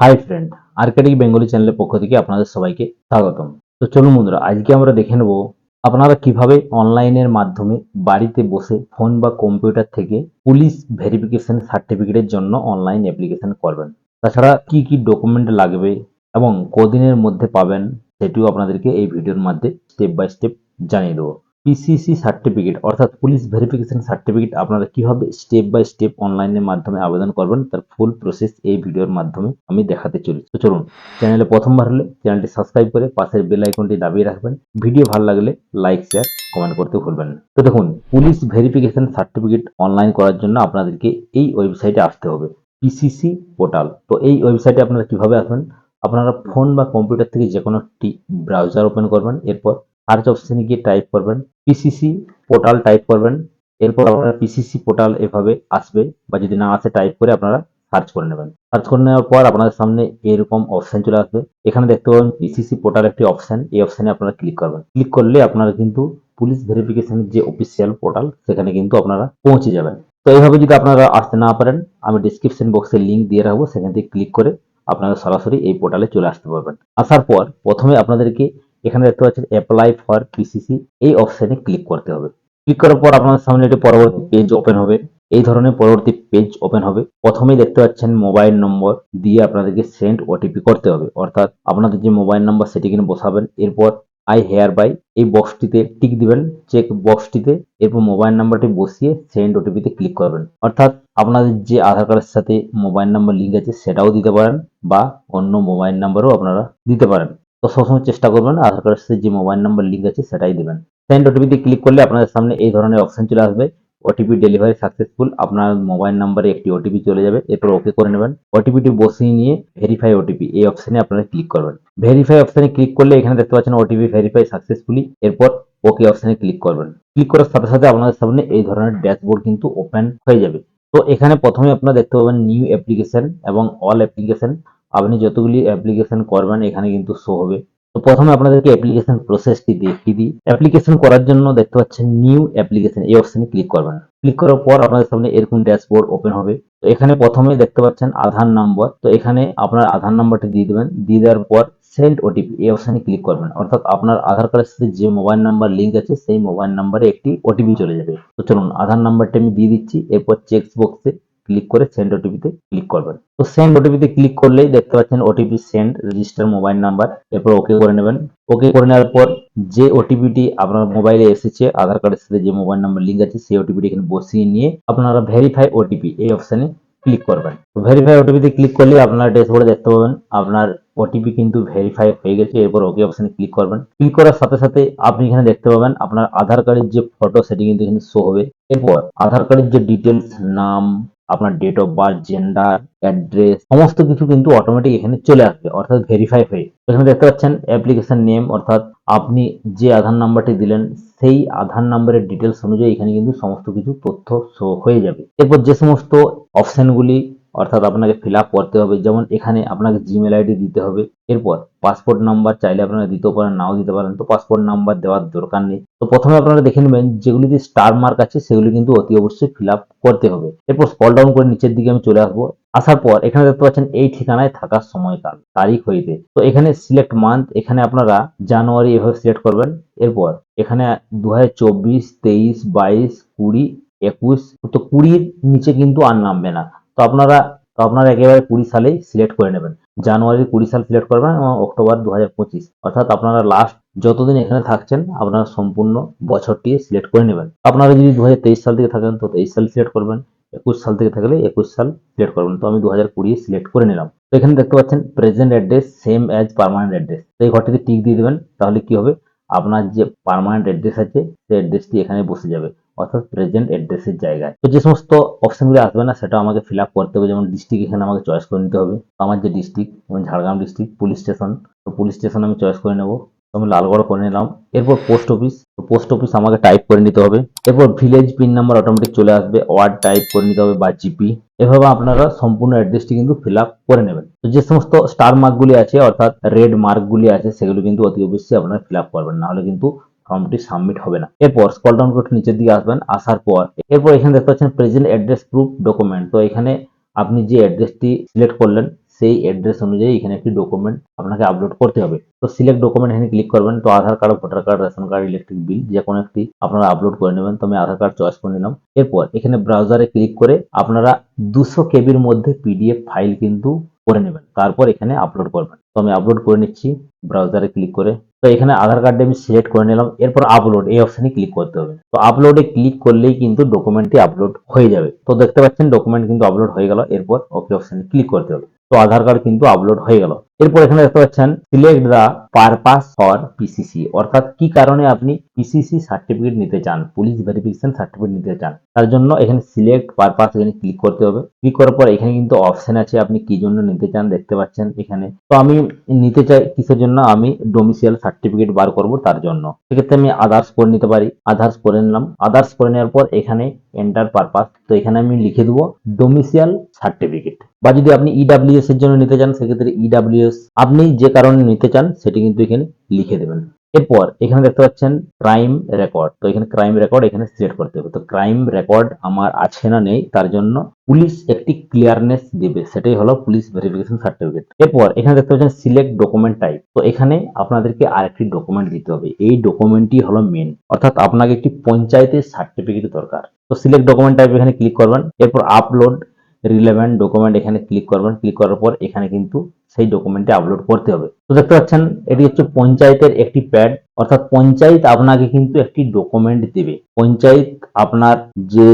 Hi friend আর্কেডিক Bengali চ্যানেলের পক্ষ থেকে আপনাদের সবাইকে স্বাগতম। তো চলুন বন্ধুরা, আজকে আমরা দেখে নেব আপনারা কীভাবে অনলাইনের মাধ্যমে বাড়িতে বসে ফোন বা কম্পিউটার থেকে পুলিশ ভেরিফিকেশন সার্টিফিকেটের জন্য অনলাইন অ্যাপ্লিকেশন করবেন। তাছাড়া কি কি ডকুমেন্ট লাগবে এবং কদিনের মধ্যে পাবেন, সেটিও আপনাদেরকে এই ভিডিওর মধ্যে স্টেপ বাই স্টেপ জানিয়ে দেবো। পিসিসি সার্টিফিকেট অর্থাৎ পুলিশ ভেরিফিকেশন সার্টিফিকেট আপনারা কীভাবে স্টেপ বাই স্টেপ অনলাইনের মাধ্যমে আবেদন করবেন, তার ফুল প্রসেস এই ভিডিওর মাধ্যমে আমি দেখাতে চলেছি। তো চলুন চ্যানেলে প্রথমবার হলে চ্যানেলটি সাবস্ক্রাইব করে পাশের বেল আইকনটি দাবিয়ে রাখবেন। ভিডিও ভালো লাগলে লাইক শেয়ার কমেন্ট করতে ভুলবেন না। তো দেখুন পুলিশ ভেরিফিকেশন সার্টিফিকেট অনলাইন করার জন্য আপনাদেরকে এই ওয়েবসাইটে আসতে হবে পিসিসি পোর্টাল তো এই ওয়েবসাইটে আপনারা কীভাবে আসবেন? আপনারা ফোন বা কম্পিউটার থেকে যে কোনো একটি ব্রাউজার ওপেন করবেন, এরপর সার্চ অপশনে গিয়ে টাইপ করবেন পিসিসি পোর্টাল টাইপ করবেন। এরপর আপনারা পিসিসি পোর্টাল এভাবে আসবে বা যদি না আসে টাইপ করে আপনারা সার্চ করে নেবেন। সার্চ করে নেওয়ার পর আপনাদের সামনে এরকম অপশন চলে আসবে। এখানে দেখতে পাবেন পিসিসি পোর্টাল একটি অপশন এই অপশনে আপনারা ক্লিক করবেন। ক্লিক করলে আপনারা কিন্তু পুলিশ ভেরিফিকেশনের যে অফিসিয়াল পোর্টাল সেখানে কিন্তু আপনারা পৌঁছে যাবেন। তো এইভাবে যদি আপনারা আসতে না পারেন আমি ডিসক্রিপশন বক্সে লিঙ্ক দিয়ে রাখব। সেখান থেকে ক্লিক করে আপনারা সরাসরি এই পোর্টালে চলে আসতে পারবেন। আসার পর প্রথমে আপনাদেরকে এখানে দেখতে পাচ্ছেন অ্যাপ্লাই ফর পিসিসি এই অপশনে ক্লিক করতে হবে। ক্লিক করার পর আপনার সামনে একটি পরবর্তী পেজ ওপেন হবে। এই ধরনের পরবর্তী পেজ ওপেন হবে। প্রথমেই দেখতে পাচ্ছেন মোবাইল নম্বর দিয়ে আপনাদেরকে সেন্ড ওটিপি করতে হবে। অর্থাৎ আপনাদের যে মোবাইল নাম্বার সেটি কিনে বসাবেন। এরপর আই হেয়ার বাই এই বক্সটিতে টিক দিবেন চেক বক্সটিতে এরপর মোবাইল নাম্বারটি বসিয়ে সেন্ড ওটিপিতে ক্লিক করবেন। অর্থাৎ আপনাদের যে আধার কার্ডের সাথে মোবাইল নাম্বার লিঙ্ক আছে, সেটাও দিতে পারেন বা অন্য মোবাইল নাম্বারও আপনারা দিতে পারেন। তো সবসময় চেষ্টা করবেন, আধার কার্ডের সাথে যে মোবাইল নাম্বার লিঙ্ক আছে সেটাই দেবেন। সেন্ড ওটিপিতে ক্লিক করলে আপনাদের সামনে এই ধরনের অপশন চলে আসবে। ওটিপি ডেলিভারি সাকসেসফুল আপনার মোবাইল নাম্বারে একটি ওটিপি চলে যাবে, এরপর ওকে করে নেবেন। ওটিপিটি বসিয়ে নিয়ে ভেরিফাই ওটিপি এই অপশনে আপনারা ক্লিক করবেন। ভেরিফাই অপশনে ক্লিক করলে এখানে দেখতে পাচ্ছেন ওটিপি ভেরিফাই সাকসেসফুলি এরপর ওকে অপশনে ক্লিক করবেন। ক্লিক করার সাথে সাথে আপনাদের সামনে এই ধরনের ড্যাশবোর্ড কিন্তু ওপেন হয়ে যাবে। তো এখানে প্রথমে আপনারা দেখতে পাবেন নিউ অ্যাপ্লিকেশন এবং অল অ্যাপ্লিকেশন আপনি যতগুলি অ্যাপ্লিকেশন করবেন, এখানে কিন্তু শো হবে। তো প্রথমে আপনাদেরকে অ্যাপ্লিকেশন প্রসেসটি দেখিয়ে দিই। অ্যাপ্লিকেশন করার জন্য দেখতে পাচ্ছেন নিউ অ্যাপ্লিকেশন এই অপশনে ক্লিক করবেন। ক্লিক করার পর আপনাদের সামনে এরকম ড্যাশবোর্ড ওপেন হবে। তো এখানে প্রথমে দেখতে পাচ্ছেন আধার নাম্বার তো এখানে আপনার আধার নাম্বারটি দিয়ে দেবেন। দিয়ে দেওয়ার পর সেন্ড ওটিপি এই অপশনে ক্লিক করবেন। অর্থাৎ আপনার আধার কার্ডের সাথে যে মোবাইল নাম্বার লিঙ্ক আছে, সেই মোবাইল নাম্বারে একটি ওটিপি চলে যাবে। তো চলুন, আধার নাম্বারটি আমি দিয়ে দিচ্ছি। এরপর চেক বক্সে ক্লিক করে সেন্ড ওটিপিতে ক্লিক করবেন। তো সেন্ড ওটিপিতে ক্লিক করলেই দেখতে পাচ্ছেন OTP send register mobile number এরপর ওকে করে নেবেন। ওকে করে নেওয়ার পর যে ওটিপিটি আপনার মোবাইলে এসেছে আধার কার্ডের সাথে যে মোবাইল নাম্বার লিঙ্ক আছে, সেই ওটিপিটি এখানে বসিয়ে নিয়ে আপনারা ভেরিফাই ওটিপি এই অপশনে ক্লিক করবেন। ভেরিফাই ওটিপিতে ক্লিক করলে আপনার ড্যাশবোর্ডে দেখতে পাবেন, আপনার ওটিপি কিন্তু ভেরিফাই হয়ে গেছে, এরপর ওকে অপশনে ক্লিক করবেন। ক্লিক করার সাথে সাথে আপনি এখানে দেখতে পাবেন আপনার আধার কার্ডের যে ফটো সেটি কিন্তু এখানে শো হবে। এরপর আধার কার্ডের যে ডিটেলস নাম আপনার date of birth gender address সমস্ত কিছু কিন্তু অটোমেটিক এখানে চলে আসবে, অর্থাৎ ভেরিফাই হয়ে। এখানে দেখতে পাচ্ছেন অ্যাপ্লিকেশন নেম অর্থাৎ আপনি যে আধার নাম্বারটি দিলেন, সেই আধার নাম্বারের ডিটেলস অনুযায়ী এখানে কিন্তু সমস্ত কিছু তথ্য শো হয়ে যাবে। এরপর যে সমস্ত অপশনগুলি অর্থাৎ আপনাকে ফিল করতে হবে। যেমন এখানে আপনাকে জিমেল আইডি দিতে হবে। এরপর পাসপোর্ট নাম্বার চাইলে আপনারা দিতেও পারেন, নাও দিতে পারেন। তো পাসপোর্ট নাম্বার দেওয়ার দরকার নেই। তো প্রথমে আপনারা দেখে নেবেন যেগুলিতে স্টার মার্ক আছে, সেগুলি কিন্তু অতি অবশ্যই ফিল করতে হবে। এরপর স্কল ডাউন করে নিচের দিকে আমি চলে আসব। আসার পর এখানে দেখতে পাচ্ছেন এই ঠিকানায় থাকার সময়কাল, তারিখ হইতে। তো এখানে সিলেক্ট মান্থ এখানে আপনারা জানুয়ারি এভাবে সিলেক্ট করবেন। এরপর এখানে দু হাজার চব্বিশ, তেইশ, বাইশ, কুড়ি, একুশ, তো কুড়ির নিচে কিন্তু আর নামবে না। তো আপনারা তো আপনারা একেবারে কুড়ি সালেই সিলেক্ট করে নেবেন। জানুয়ারি কুড়ি সাল সিলেক্ট করবেন এবং অক্টোবর দু হাজার পঁচিশ। অর্থাৎ আপনারা লাস্ট যতদিন এখানে থাকছেন, আপনারা সম্পূর্ণ বছরটি সিলেক্ট করে নেবেন। আপনারা যদি দু সাল থেকে থাকেন, তো তেইশ সাল সিলেক্ট করবেন। একুশ সাল থেকে থাকলে একুশ সাল সিলেক্ট করবেন। তো আমি দু হাজার কুড়ি সিলেক্ট করে নিলাম। তো এখানে দেখতে পাচ্ছেন present address same as permanent address তো এই ঘরটিতে টিক দিয়ে দেবেন, তাহলে কি হবে? আপনার যে পারমানেন্ট অ্যাড্রেস আছে, সেই অ্যাড্রেসটি এখানে বসে যাবে। অর্থাৎ প্রেজেন্ট অ্যাড্রেসের জায়গায় তো যে সমস্ত অপশনগুলো আসবে না সেটা আমাকে ফিল আপ করতে হবে। যেমন ডিস্ট্রিক্ট এখানে আমাকে চয়েস করে নিতে হবে। আমার যে ডিস্ট্রিক্ট যেমন ঝাড়গ্রাম ডিস্ট্রিক্ট পুলিশ স্টেশন তো পুলিশ স্টেশন আমি চয়েস করে নেব। আমি লালগড় করে নিলাম। এরপর পোস্ট অফিস তো পোস্ট অফিস আমাকে টাইপ করে নিতে হবে। এরপর ভিলেজ পিন নাম্বার অটোমেটিক চলে আসবে। ওয়ার্ড টাইপ করে নিতে হবে বা জিপি এভাবে আপনারা সম্পূর্ণ অ্যাড্রেসটি কিন্তু ফিল আপ করে নেবেন। তো যে সমস্ত স্টার মার্কগুলি আছে, অর্থাৎ রেড মার্কগুলি আছে, সেগুলো কিন্তু অতি অবশ্যই আপনারা ফিল আপ করবেন। নাহলে কিন্তু ফর্মটি সাবমিট হবে না। এরপর স্কল ডাউন করে নিচের দিকে আসবেন, আসার পর এরপর এখানে দেখতে পাচ্ছেন প্রেজেন্ট অ্যাড্রেস প্রুফ ডকুমেন্ট তো এখানে আপনি যে অ্যাড্রেসটি সিলেক্ট করলেন, সেই অ্যাড্রেস অনুযায়ী এখানে একটি ডকুমেন্ট আপনাকে আপলোড করতে হবে। তো সিলেক্ট ডকুমেন্ট এখানে ক্লিক করবেন, তো Aadhaar card, voter card, ration card electric bill যে কোনো একটি আপনারা আপলোড করে নেবেন। তো আমি আধার কার্ড চয়েস করে নিলাম। এরপর এখানে ব্রাউজারে ক্লিক করে আপনারা দুশো কেবির মধ্যে পিডিএফ ফাইল কিন্তু করে নেবেন। তারপর এখানে আপলোড করবেন। তো আমি আপলোড করে নিচ্ছি ব্রাউজারে ক্লিক করে তো এখানে আধার কার্ডে আমি সিলেক্ট করে নিলাম। এরপর আপলোড এই অপশানে ক্লিক করতে হবে। তো আপলোডে ক্লিক করলেই কিন্তু ডকুমেন্টটি আপলোড হয়ে যাবে। তো দেখতে পাচ্ছেন ডকুমেন্ট কিন্তু আপলোড হয়ে গেল। এরপর ওকে অপশানে ক্লিক করতে হবে। তো আধার কার্ড কিন্তু আপলোড হয়ে গেল। এরপর এখানে দেখতে পাচ্ছেন select the purpose for PCC অর্থাৎ কি কারণে আপনি পিসিসি সার্টিফিকেট নিতে চান পুলিশ ভেরিফিকেশন সার্টিফিকেট নিতে চান, তার জন্য এখানে সিলেক্ট পারপাস এখানে ক্লিক করতে হবে। ক্লিক করার পর এখানে কিন্তু অপশন আছে আপনি কি জন্য নিতে চান, দেখতে পাচ্ছেন এখানে। তো আমি নিতে চাই কিসের জন্য? আমি ডোমিসিয়াল সার্টিফিকেট বার করব তার জন্য। সেক্ষেত্রে আমি আদার্স করে নিতে পারি আদার্স করে নিলাম আদার্স করে নেওয়ার পর এখানে এন্টার পারপাস তো এখানে আমি লিখে দেবো ডোমিসিয়াল সার্টিফিকেট বা যদি আপনি ইডাব্লিউএস এর জন্য নিতে চান, সেক্ষেত্রে ইডাব্লিউএস আপনি যে কারণে নিতে চান, সেটি কিন্তু এখানে লিখে দেবেন। এরপর এখানে দেখতে পাচ্ছেন ক্রাইম রেকর্ড তো এখানে ক্রাইম রেকর্ড এখানে সিলেক্ট করতে হবে। তো ক্রাইম রেকর্ড আমার আছে না নেই, তার জন্য পুলিশ একটি ক্লিয়ারনেস দেবে। সেটাই হলো পুলিশ ভেরিফিকেশন সার্টিফিকেট এরপর এখানে দেখতে পাচ্ছেন সিলেক্ট ডকুমেন্ট টাইপ তো এখানে আপনাদেরকে আরেকটি ডকুমেন্ট দিতে হবে। এই ডকুমেন্টটি হলো মেন অর্থাৎ আপনাকে একটি পঞ্চায়েতের সার্টিফিকেট দরকার। তো সিলেক্ট ডকুমেন্ট টাইপ এখানে ক্লিক করবেন, এরপর আপলোড রিলেভেন্ট ডকুমেন্ট এখানে ক্লিক করবেন ক্লিক করার পর এখানে কিন্তু সেই ডকুমেন্টে আপলোড করতে হবে। তো দেখতে পাচ্ছেন, এটি হচ্ছে পঞ্চায়েতের একটি প্যাড অর্থাৎ পঞ্চায়েত আপনাকে কিন্তু একটি ডকুমেন্ট দেবে। পঞ্চায়েত আপনার যে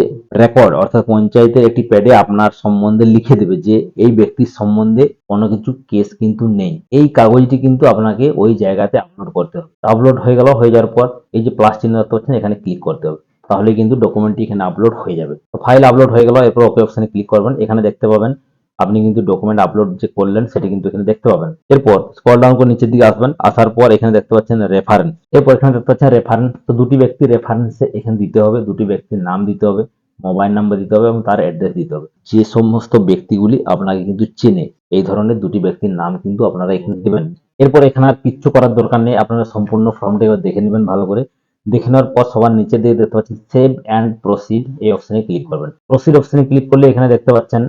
রেকর্ড অর্থাৎ পঞ্চায়েতের একটি প্যাডে আপনার সম্বন্ধে লিখে দেবে যে এই ব্যক্তির সম্বন্ধে কোনো কিছু কেস কিন্তু নেই। এই কাগজটি কিন্তু আপনাকে ওই জায়গাতে আপলোড করতে হবে। আপলোড হয়ে গেল, হয়ে যাওয়ার পর এই যে প্লাস চিহ্ন দেখতে পাচ্ছেন, এখানে ক্লিক করতে হবে। তাহলে কিন্তু ডকুমেন্টটি এখানে আপলোড হয়ে যাবে। তো ফাইল আপলোড হয়ে গেল, এরপর ওকে অপশনে ক্লিক করবেন। এখানে দেখতে পাবেন, আপনি কিন্তু ডকুমেন্ট আপলোড যে করলেন, সেটা কিন্তু এখানে দেখতে পাবেন। এরপর স্কল ডাউন করে নিচের দিকে আসবেন, আসার পর এখানে দেখতে পাচ্ছেন রেফারেন্স এরপর এখানে দেখতে পাচ্ছেন রেফারেন্স তো দুটি ব্যক্তির রেফারেন্সে এখানে দিতে হবে, দুটি ব্যক্তির নাম দিতে হবে মোবাইল নাম্বার দিতে হবে এবং তার অ্যাড্রেস দিতে হবে। যে সমস্ত ব্যক্তিগুলি আপনাকে কিন্তু চেনে, এই ধরনের দুটি ব্যক্তির নাম কিন্তু আপনারা এখানে দেবেন। এরপর এখানে আর কিচ্ছু করার দরকার নেই, আপনারা সম্পূর্ণ ফর্মটা এবার দেখে নেবেন ভালো করে। দেখে নেওয়ার পর সবার নিচে দিয়ে দেখতে পাচ্ছেন সেভ অ্যান্ড প্রসিড এই অপশনে ক্লিক করবেন। প্রসিড অপশনে ক্লিক করলে এখানে দেখতে পাচ্ছেন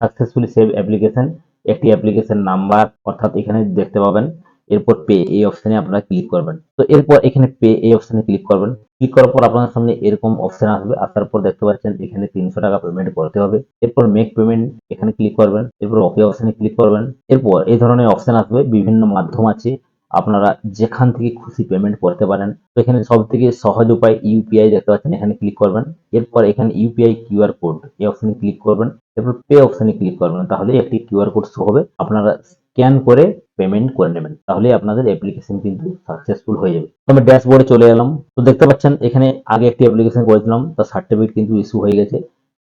সাকসেসফুলি সেভ অ্যাপ্লিকেশন একটি অ্যাপ্লিকেশন নাম্বার অর্থাৎ এখানে দেখতে পাবেন। এরপর পে এই অপশনে আপনারা ক্লিক করবেন। তো এরপর এখানে পে এই অপশনে ক্লিক করবেন। ক্লিক করার পর আপনার সামনে এরকম অপশন আসবে। আসার পর দেখতে পাচ্ছেন এখানে তিনশো টাকা পেমেন্ট করতে হবে। এরপর মেক পেমেন্ট এখানে ক্লিক করবেন। এরপর ওকে অপশনে ক্লিক করবেন। এরপর এই ধরনের অপশন আসবে। বিভিন্ন মাধ্যম আছে। আপনারা যেখান থেকে খুশি পেমেন্ট করতে পারেন, তো এখানে সব থেকে সহজ উপায় ইউপিআই দেখতে পাচ্ছেন, এখানে ক্লিক করবেন। এরপর এখানে ইউপিআই কিউআর কোড এই অপশনে ক্লিক করবেন। এরপর পে অপশনে ক্লিক করবেন, তাহলে একটি কিউআর কোড শো হবে। আপনারা স্ক্যান করে পেমেন্ট করে নেবেন, তাহলে আপনাদের অ্যাপ্লিকেশন কিন্তু সাকসেসফুল হয়ে যাবে। তো আমি ড্যাশবোর্ডে চলে এলাম। তো দেখতে পাচ্ছেন, এখানে আগে একটি অ্যাপ্লিকেশন করেছিলাম, তার সার্টিফিকেট কিন্তু ইস্যু হয়ে গেছে।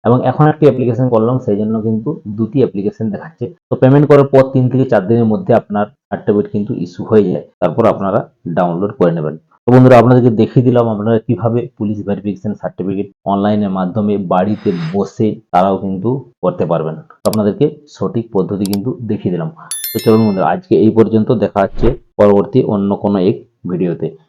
এবং এখন একটি অ্যাপ্লিকেশন করলাম সেই জন্য কিন্তু দুটি অ্যাপ্লিকেশন দেখাচ্ছে। তো পেমেন্ট করার পর তিন থেকে চার দিনের মধ্যে আপনার সার্টিফিকেট কিন্তু ইস্যু হয়ে যায়। তারপর আপনারা ডাউনলোড করে নেবেন। তো বন্ধুরা, আপনাদেরকে দেখিয়ে দিলাম আপনারা কীভাবে পুলিশ ভেরিফিকেশন সার্টিফিকেট অনলাইনের মাধ্যমে বাড়িতে বসে তারাও কিন্তু করতে পারবেন। আপনাদেরকে সঠিক পদ্ধতি কিন্তু দেখিয়ে দিলাম। তো চলুন বন্ধুরা, আজকে এই পর্যন্ত দেখা হচ্ছে। পরবর্তী অন্য কোনো এক ভিডিওতে